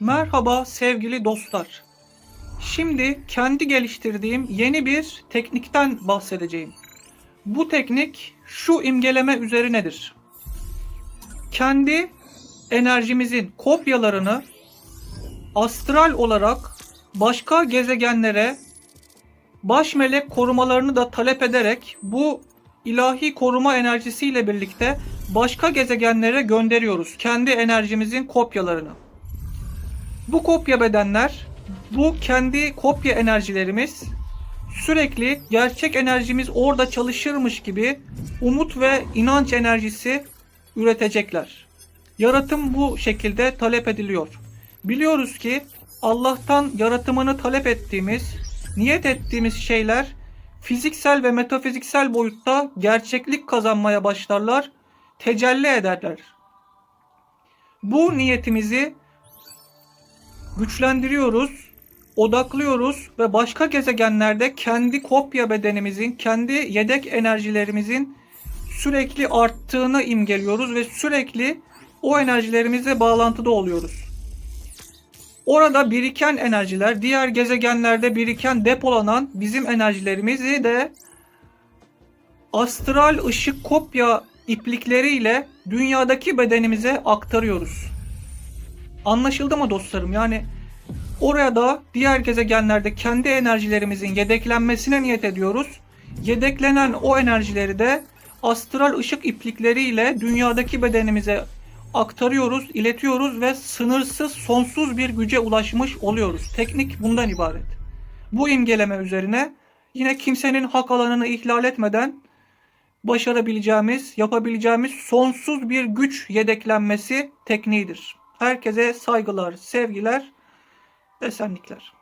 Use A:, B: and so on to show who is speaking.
A: Merhaba sevgili dostlar. Şimdi kendi geliştirdiğim yeni bir teknikten bahsedeceğim. Bu teknik şu imgeleme üzerinedir. Kendi enerjimizin kopyalarını astral olarak başka gezegenlere baş melek korumalarını da talep ederek bu ilahi koruma enerjisiyle birlikte başka gezegenlere gönderiyoruz kendi enerjimizin kopyalarını. Bu kopya bedenler, bu kendi kopya enerjilerimiz sürekli gerçek enerjimiz orada çalışırmış gibi umut ve inanç enerjisi üretecekler. Yaratım bu şekilde talep ediliyor. Biliyoruz ki Allah'tan yaratımını talep ettiğimiz, niyet ettiğimiz şeyler fiziksel ve metafiziksel boyutta gerçeklik kazanmaya başlarlar, tecelli ederler. Bu niyetimizi güçlendiriyoruz, odaklıyoruz ve başka gezegenlerde kendi kopya bedenimizin, kendi yedek enerjilerimizin sürekli arttığını imgeliyoruz ve sürekli o enerjilerimizle bağlantıda oluyoruz. Orada biriken enerjiler, diğer gezegenlerde biriken depolanan bizim enerjilerimizi de astral ışık kopya iplikleriyle dünyadaki bedenimize aktarıyoruz. Anlaşıldı mı dostlarım? Yani oraya da diğer gezegenlerde kendi enerjilerimizin yedeklenmesine niyet ediyoruz. Yedeklenen o enerjileri de astral ışık iplikleriyle dünyadaki bedenimize aktarıyoruz, iletiyoruz ve sınırsız, sonsuz bir güce ulaşmış oluyoruz. Teknik bundan ibaret. Bu imgeleme üzerine yine kimsenin hak alanını ihlal etmeden başarabileceğimiz, yapabileceğimiz sonsuz bir güç yedeklenmesi tekniğidir. Herkese saygılar, sevgiler, esenlikler.